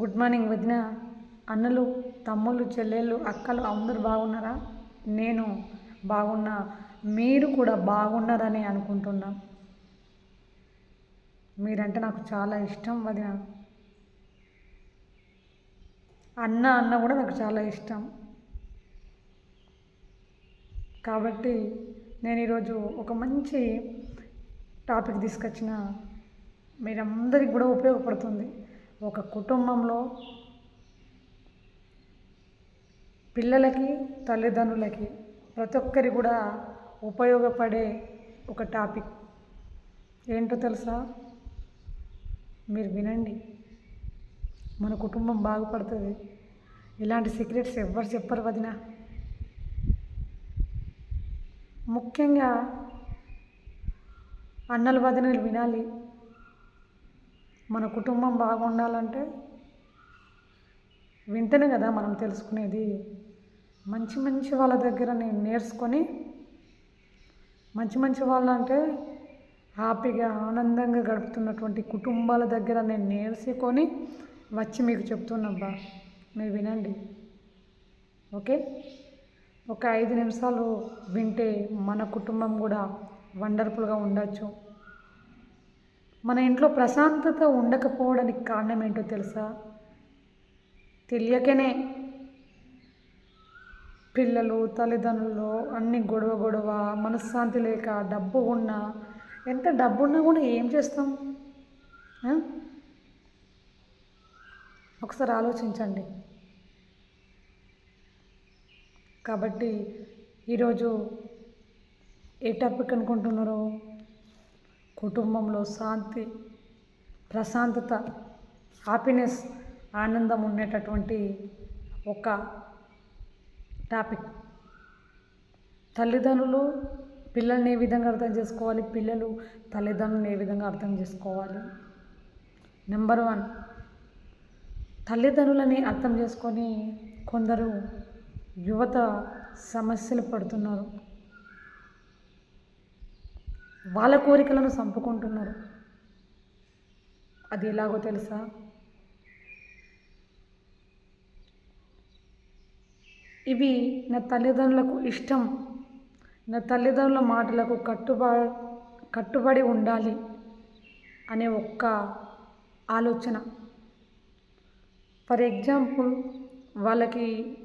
Good morning వదిన. అన్నలు తమ్ముళ్ళు చెల్లెళ్ళు అక్కలు అందరు బాగున్నారా? నేను బాగున్నా. మీరు కూడా బాగున్నారని అనుకుంటున్నా. మీరంటే నాకు చాలా ఇష్టం వదిన. అన్న అన్న కూడా నాకు చాలా ఇష్టం. కాబట్టి నేను ఈరోజు ఒక మంచి టాపిక్ తీసుకొచ్చిన. మీరందరికి కూడా ఉపయోగపడుతుంది. ఒక కుటుంబంలో పిల్లలకి తల్లిదండ్రులకి ప్రతి ఒక్కరి కూడా ఉపయోగపడే ఒక టాపిక్. ఏంటో తెలుసా? మీరు వినండి. మన కుటుంబం బాగుపడుతుంది. ఇలాంటి సీక్రెట్స్ ఎవ్వరు చెప్పరు వదిన. ముఖ్యంగా అన్నల వదినలు వినాలి. మన కుటుంబం బాగుండాలంటే వింటేనే కదా మనం తెలుసుకునేది. మంచి మంచి వాళ్ళ దగ్గర నేను నేర్చుకొని మంచి మంచి వాళ్ళంటే హ్యాపీగా ఆనందంగా గడుపుతున్నటువంటి కుటుంబాల దగ్గర నేను నేర్చుకొని వచ్చి మీకు చెప్తున్నబ్బా. మీరు వినండి. ఓకే? ఒక ఐదు నిమిషాలు వింటే మన కుటుంబం కూడా వండర్ఫుల్గా ఉండొచ్చు. మన ఇంట్లో ప్రశాంతత ఉండకపోవడానికి కారణం ఏంటో తెలుసా? తెలియకనే పిల్లలు తల్లిదండ్రులు అన్ని గొడవ గొడవ మనశ్శాంతి లేక డబ్బు ఉన్నా ఎంత డబ్బు ఉన్నా కూడా ఏం చేస్తాం? ఒకసారి ఆలోచించండి. కాబట్టి ఈరోజు ఏ టాపిక్ అనుకుంటున్నారు? కుటుంబంలో శాంతి ప్రశాంతత హ్యాపీనెస్ ఆనందం ఉండేటటువంటి ఒక టాపిక్ తల్లిదండ్రులు పిల్లల్ని ఏ విధంగా అర్థం చేసుకోవాలి? పిల్లలు తల్లిదండ్రులను ఏ విధంగా అర్థం చేసుకోవాలి? నెంబర్ వన్ తల్లిదండ్రులని అర్థం చేసుకొని కొందరు యువత సమస్యలు పడుతున్నారు. వాళ్ళ కోరికలను చంపుకుంటున్నారు అది ఎలాగో తెలుసా? ఇవి నా తల్లిదండ్రులకు ఇష్టం. నా తల్లిదండ్రుల మాటలకు కట్టుబా కట్టుబడి ఉండాలి అనే ఒక్క ఆలోచన. ఫర్ ఎగ్జాంపుల్ వాళ్ళకి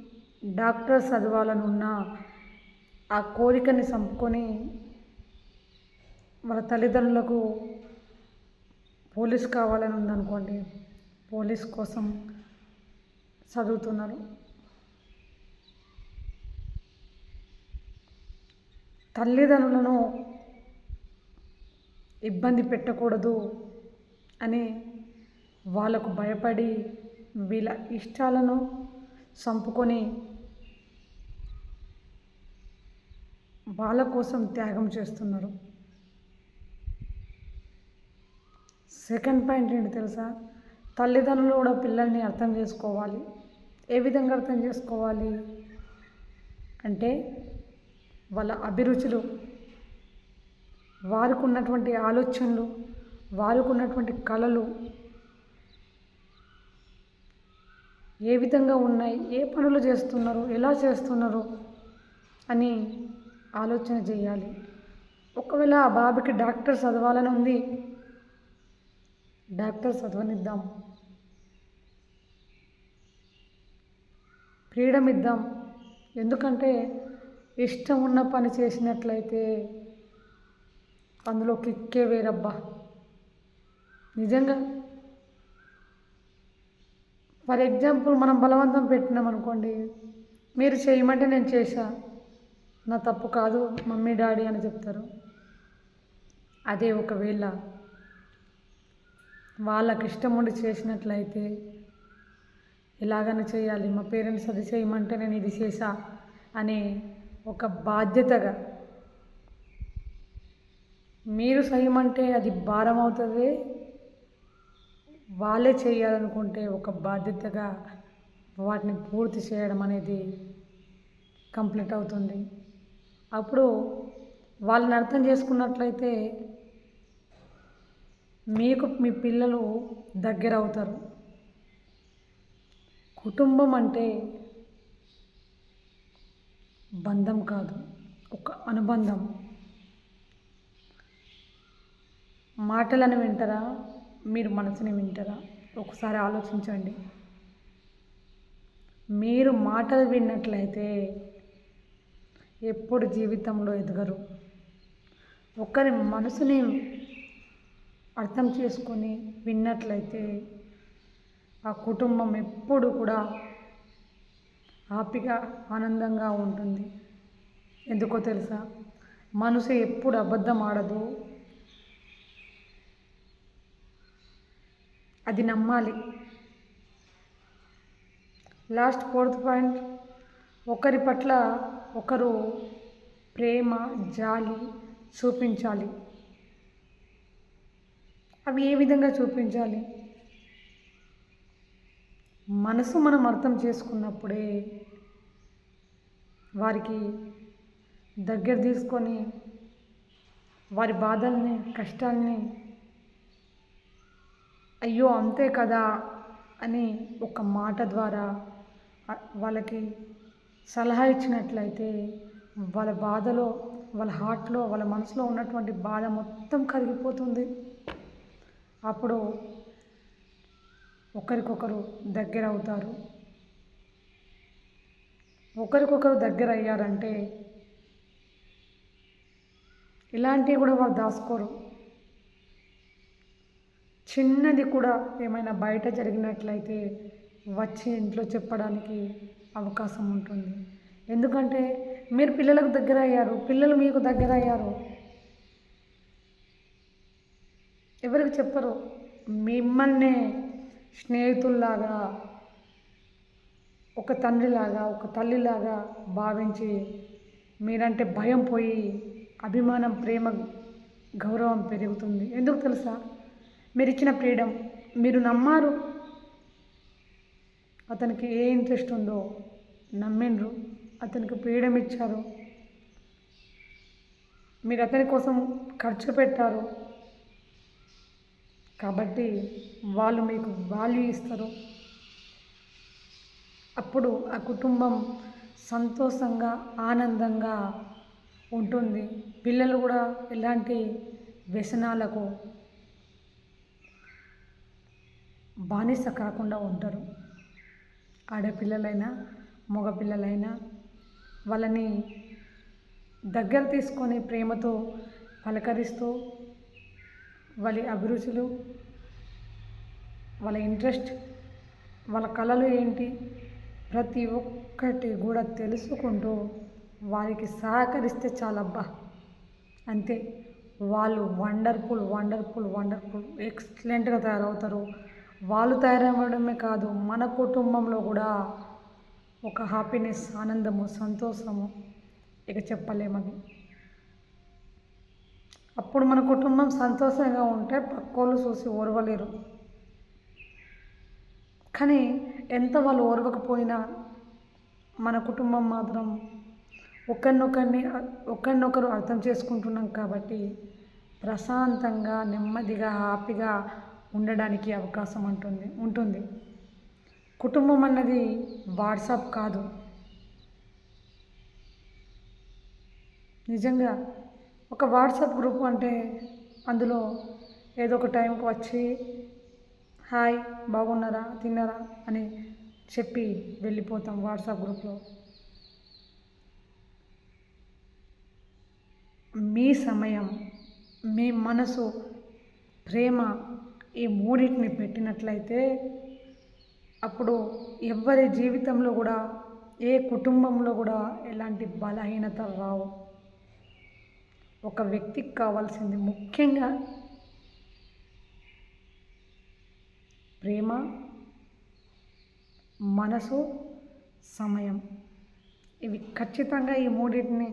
డాక్టర్ చదవాలని ఉన్న ఆ కోరికని చంపుకొని వాళ్ళ తల్లిదండ్రులకు పోలీస్ కావాలని ఉందనుకోండి పోలీస్ కోసం చదువుతున్నారు. తల్లిదండ్రులను ఇబ్బంది పెట్టకూడదు అని వాళ్ళకు భయపడి వీళ్ళ ఇష్టాలను చంపుకొని వాళ్ళ కోసం త్యాగం చేస్తున్నారు. సెకండ్ పాయింట్ ఏంటి తెలుసా? తల్లిదండ్రులు కూడా పిల్లల్ని అర్థం చేసుకోవాలి. ఏ విధంగా అర్థం చేసుకోవాలి? అంటే వాళ్ళ అభిరుచులు వారికి ఉన్నటువంటి ఆలోచనలు వారికి ఉన్నటువంటి కళలు ఏ విధంగా ఉన్నాయి? ఏ పనులు చేస్తున్నారు? ఎలా చేస్తున్నారు? అని ఆలోచన చేయాలి. ఒకవేళ ఆ బాబుకి డాక్టర్ చదవాలని ఉంది డాక్టర్ చదవనిద్దాం. ఫ్రీడమ్ ఇద్దాం ఎందుకంటే ఇష్టం ఉన్న పని చేసినట్లయితే అందులో కిక్కే వేరబ్బా. నిజంగా? ఫర్ ఎగ్జాంపుల్ మనం బలవంతం పెట్టినాం అనుకోండి మీరు చేయమంటే నేను చేశా. నా తప్పు కాదు మమ్మీ డాడీ అని చెప్తారు. అదే ఒకవేళ వాళ్ళకి ఇష్టం ఉండి చేసినట్లయితే ఎలాగైనా చేయాలి? మా పేరెంట్స్ అది చేయమంటే నేను ఇది చేసా అనే ఒక బాధ్యతగా. మీరు చేయమంటే అది భారం అవుతుంది వాళ్ళే చేయాలనుకుంటే ఒక బాధ్యతగా వాటిని పూర్తి చేయడం అనేది కంప్లీట్ అవుతుంది. అప్పుడు వాళ్ళని అర్థం చేసుకున్నట్లయితే మీకు మీ పిల్లలు దగ్గర అవుతారు కుటుంబం అంటే బంధం కాదు ఒక అనుబంధం. మాటలను వింటారా? మీరు మనసుని వింటారా? ఒకసారి ఆలోచించండి. మీరు మాటలు విన్నట్లయితే ఎప్పుడు జీవితంలో ఎదగరు. ఒకరి మనసుని అర్థం చేసుకొని విన్నట్లయితే ఆ కుటుంబం ఎప్పుడు కూడా హ్యాపీగా ఆనందంగా ఉంటుంది. ఎందుకో తెలుసా? మనసు ఎప్పుడు అబద్ధం ఆడదు. అది నమ్మాలి. Last fourth point. ఒకరి పట్ల ఒకరు ప్రేమ జాలి చూపించాలి. అవి ఏ విధంగా చూపించాలి? మనసు మనం అర్థం చేసుకున్నప్పుడే వారికి దగ్గర తీసుకొని వారి బాధల్ని కష్టాల్ని అయ్యో అంతే కదా అని ఒక మాట ద్వారా వాళ్ళకి సలహా ఇచ్చినట్లయితే వాళ్ళ బాధలో వాళ్ళ హార్ట్లో వాళ్ళ మనసులో ఉన్నటువంటి బాధ మొత్తం కరిగిపోతుంది. అప్పుడు ఒకరికొకరు దగ్గర అవుతారు ఒకరికొకరు దగ్గర అయ్యారంటే ఇలాంటివి కూడా వాళ్ళు దాచుకోరు. చిన్నది కూడా ఏమైనా బయట జరిగినట్లయితే వచ్చి ఇంట్లో చెప్పడానికి అవకాశం ఉంటుంది. ఎందుకంటే మీరు పిల్లలకు దగ్గర అయ్యారు పిల్లలు మీకు దగ్గర అయ్యారు ఎవరికి చెప్పరు? మిమ్మల్ని స్నేహితుల్లాగా ఒక తండ్రిలాగా ఒక తల్లిలాగా భావించి మీరంటే భయం పోయి అభిమానం ప్రేమ గౌరవం పెరుగుతుంది. ఎందుకు తెలుసా? మీరు ఇచ్చిన ఫ్రీడమ్ మీరు నమ్మారు. అతనికి ఏ ఇంట్రెస్ట్ ఉందో నమ్మిండ్రు. అతనికి ఫ్రీడమ్ ఇచ్చారు. మీరు అతని కోసం ఖర్చు పెట్టారు. కాబట్టి వాళ్ళు మీకు వాల్యూ ఇస్తారు. అప్పుడు ఆ కుటుంబం సంతోషంగా ఆనందంగా ఉంటుంది. పిల్లలు కూడా ఎలాంటి వ్యసనాలకు బానిస కాకుండా ఉంటారు. ఆడపిల్లలైనా మగపిల్లలైనా వాళ్ళని దగ్గర తీసుకొని ప్రేమతో పలకరిస్తూ వాళ్ళ అభిరుచులు వాళ్ళ ఇంట్రెస్ట్ వాళ్ళ కళలు ఏంటి ప్రతి ఒక్కటి కూడా తెలుసుకుంటూ వారికి సహకరిస్తే చాలబ్బా. అంతే. వాళ్ళు వండర్ఫుల్ వండర్ఫుల్ వండర్ఫుల్ ఎక్సలెంట్గా తయారవుతారు. వాళ్ళు తయారవ్వడమే కాదు మన కుటుంబంలో కూడా ఒక హ్యాపీనెస్ ఆనందము సంతోషము ఇక చెప్పలేమని అప్పుడు మన కుటుంబం సంతోషంగా ఉంటే పక్కోళ్ళు చూసి ఓర్వలేరు. కానీ ఎంత వాళ్ళు ఓర్వకపోయినా మన కుటుంబం మాత్రం ఒకరినొకరిని ఒకరినొకరు అర్థం చేసుకుంటున్నాం కాబట్టి ప్రశాంతంగా నెమ్మదిగా హ్యాపీగా ఉండడానికి అవకాశం ఉంటుంది ఉంటుంది. కుటుంబం అన్నది వాట్సాప్ కాదు. నిజంగా ఒక వాట్సాప్ గ్రూప్ అంటే అందులో ఏదో ఒక టైంకి వచ్చి హాయ్ బాగున్నారా తిన్నారా? అని చెప్పి వెళ్ళిపోతాం వాట్సాప్ గ్రూప్లో. మీ సమయం మీ మనసు ప్రేమ ఈ మూడింటిని పెట్టినట్లయితే అప్పుడు ఎవరి జీవితంలో కూడా ఏ కుటుంబంలో కూడా ఎలాంటి బలహీనత రావు. ఒక వ్యక్తికి కావాల్సింది ముఖ్యంగా ప్రేమ మనసు సమయం. ఇవి ఖచ్చితంగా ఈ మూడింటిని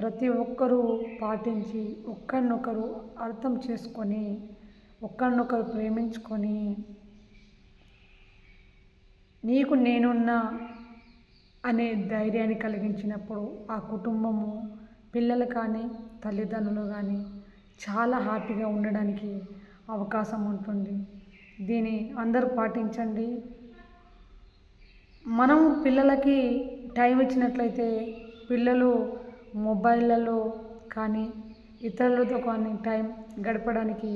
ప్రతి ఒక్కరూ పాటించి ఒక్కరినొకరు అర్థం చేసుకొని ఒకరినొకరు ప్రేమించుకొని నీకు నేనున్నా అనే ధైర్యాన్ని కలిగించినప్పుడు ఆ కుటుంబము పిల్లలు కానీ తల్లిదండ్రులు కానీ చాలా హ్యాపీగా ఉండడానికి అవకాశం ఉంటుంది. దీన్ని అందరూ పాటించండి. మనం పిల్లలకి టైం ఇచ్చినట్లయితే పిల్లలు మొబైల్లలో కానీ ఇతరులతో కానీ టైం గడపడానికి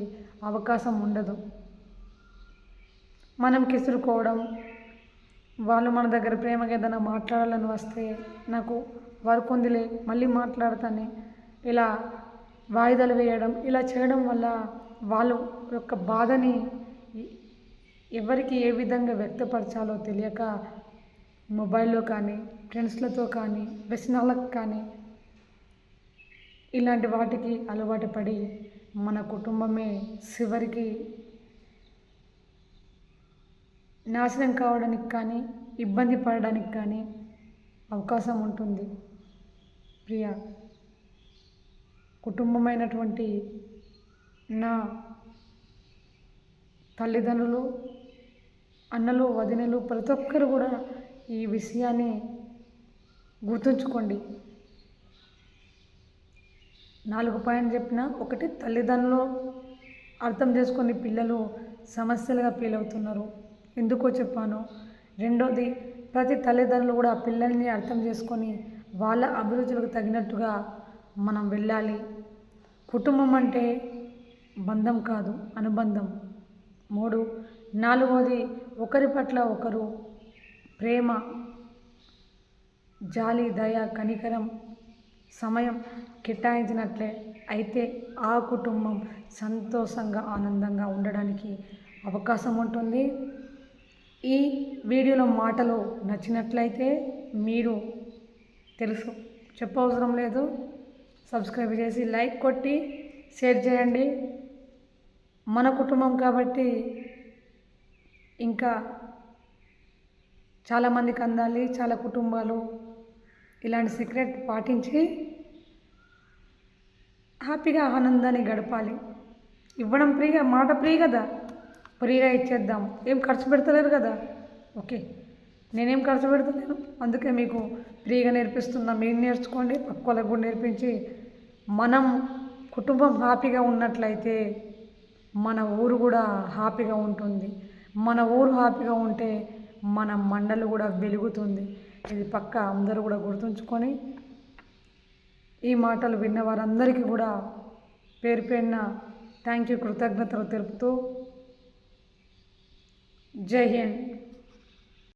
అవకాశం ఉండదు. మనం కిసురుకోవడం వాళ్ళు మన దగ్గర ప్రేమగా ఏదైనా మాట్లాడాలని వస్తే నాకు వర్క్ ఉందిలే మళ్ళీ మాట్లాడతానే. ఇలా వాయిదాలు వేయడం ఇలా చేయడం వల్ల వాళ్ళు యొక్క బాధని ఎవరికి ఏ విధంగా వ్యక్తపరచాలో తెలియక మొబైల్లో కానీ ఫ్రెండ్స్లతో కానీ వ్యసనాలకు కానీ ఇలాంటి వాటికి అలవాటు పడి మన కుటుంబమే చివరికి నాశనం కావడానికి కానీ ఇబ్బంది పడడానికి కానీ అవకాశం ఉంటుంది. ప్రియ కుటుంబమైనటువంటి నా తల్లిదండ్రులు అన్నలు వదినలు ప్రతి ఒక్కరు కూడా ఈ విషయాన్ని గుర్తుంచుకోండి. నాలుగు పాయింట్ చెప్పిన ఒకటి తల్లిదండ్రులు అర్థం చేసుకొని పిల్లలు సమస్యలుగా ఫీల్ అవుతున్నారు. ఎందుకో చెప్పాను. రెండోది ప్రతి తల్లిదండ్రులు కూడా పిల్లల్ని అర్థం చేసుకొని వాళ్ళ అభిరుచులకు తగినట్టుగా మనం వెళ్ళాలి. కుటుంబం అంటే బంధం కాదు అనుబంధం. మూడు నాలుగోది ఒకరి పట్ల ఒకరు ప్రేమ జాలి దయ కనికరం సమయం కేటాయించినట్లే అయితే ఆ కుటుంబం సంతోషంగా ఆనందంగా ఉండడానికి అవకాశం ఉంటుంది. ఈ వీడియోలో మాటలు నచ్చినట్లయితే మీరు తెలుసు. చెప్పవసరం లేదు. సబ్స్క్రైబ్ చేసి లైక్ కొట్టి షేర్ చేయండి. మన కుటుంబం కాబట్టి ఇంకా చాలామందికి అందాలి చాలా కుటుంబాలు ఇలాంటి సీక్రెట్ పాటించి హ్యాపీగా ఆనందాన్ని గడపాలి. ఇవ్వడం ఫ్రీగా మాట ఫ్రీ కదా. ఫ్రీగా ఇచ్చేద్దాం. ఏం ఖర్చు పెడతలేరు కదా. ఓకే. నేనేం ఖర్చు పెడతలేను. అందుకే మీకు ఫ్రీగా నేర్పిస్తున్నా మీరు నేర్చుకోండి పక్కలకు కూడా నేర్పించి మనం కుటుంబం హ్యాపీగా ఉన్నట్లయితే మన ఊరు కూడా హ్యాపీగా ఉంటుంది. మన ఊరు హ్యాపీగా ఉంటే మన మండలి కూడా వెలుగుతుంది. ఇది పక్క అందరూ కూడా గుర్తుంచుకొని ఈ మాటలు విన్న వారందరికీ కూడా పేరు పేరున థ్యాంక్ యూ కృతజ్ఞతలు తెలుపుతూ జై హింద్.